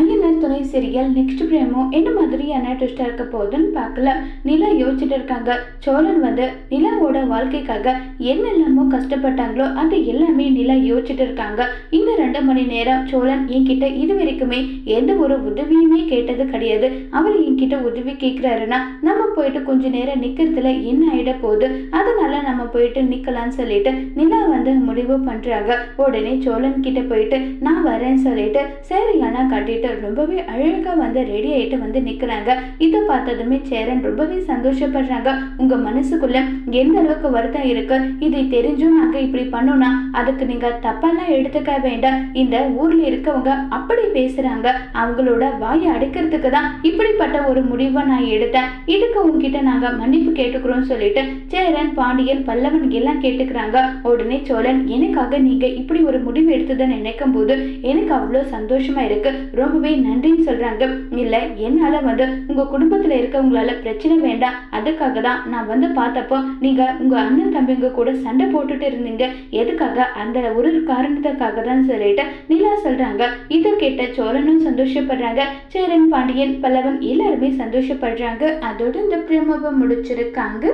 and you know துணை serial next promo என்ன மாதிரியான ட்விஸ்டாக இருக்க போகுதுன்னு பார்க்கல நிலா யோசிச்சுட்டு இருக்காங்க. சோழன் வந்து நிலாவோட வாழ்க்கைக்காக என்னெல்லாமோ கஷ்டப்பட்டாங்களோ அது எல்லாமே நிலா யோசிச்சுட்டு இருக்காங்க. இந்த ரெண்டு மணி நேரம் சோழன் என்கிட்ட இது வரைக்குமே எந்த ஒரு உதவியுமே கேட்டது கிடையாது. அவர் என்கிட்ட உதவி கேட்குறாருன்னா நம்ம போயிட்டு கொஞ்ச நேரம் நிற்கிறதுல என்ன ஆயிட போகுது? அதனால நம்ம போயிட்டு நிற்கலாம்னு சொல்லிட்டு நிலா வந்து முடிவு பண்ணுறாங்க உடனே சோழன் கிட்ட போயிட்டு நான் வரேன்னு சொல்லிட்டு சரியான கட்டிட்டு ரொம்பவே அழகாக வந்து ரெடி ஆகிட்டு வந்து நிற்கிறாங்க இதை பார்த்ததுமே சேரன் ரொம்பவே சந்தோஷப்படுறாங்க. உங்கள் மனசுக்குள்ள எந்த அளவுக்கு வருத்தம் இருக்கு? இதை தெரிஞ்சும் நாங்கள் இப்படி பண்ணோம்னா அதுக்கு நீங்கள் தப்பெல்லாம் எடுத்துக்க வேண்டாம். இந்த ஊரில் இருக்கவங்க அப்படி பேசுகிறாங்க அவங்களோட வாயை அடைக்கிறதுக்கு தான் இப்படிப்பட்ட ஒரு முடிவை நான் எடுத்தேன். இதுக்கு உங்ககிட்ட நாங்கள் மன்னிப்பு கேட்டுக்கிறோம்னு சொல்லிட்டு சேரன் பாண்டியன் பல்லவன் எல்லாம் கேட்டுக்கிறாங்க. உடனே சோழன் எனக்காக நீங்கள் இப்படி ஒரு முடிவு எடுத்ததை நினைக்கும் போது எனக்கு அவ்வளோ சந்தோஷமா இருக்கு. ரொம்பவே நன்றி. நன்றின்னு சொல்கிறாங்க இல்லை என்னால் வந்து உங்கள் குடும்பத்தில் இருக்கவங்களால பிரச்சனை வேண்டாம். அதுக்காக தான் நான் வந்து பார்த்தப்போ நீங்கள் உங்கள் அண்ணன் தம்பிங்க கூட சண்டை போட்டுட்டு இருந்தீங்க. எதுக்காக? அந்த ஒரு காரணத்துக்காக தான் சொல்லிட்டு நிலா சொல்கிறாங்க இதை கேட்ட சோழனும் சந்தோஷப்படுறாங்க. சேரன் பாண்டியன் பல்லவன் எல்லாருமே சந்தோஷப்படுறாங்க. அதோட இந்த பிரமவை முடிச்சிருக்காங்க.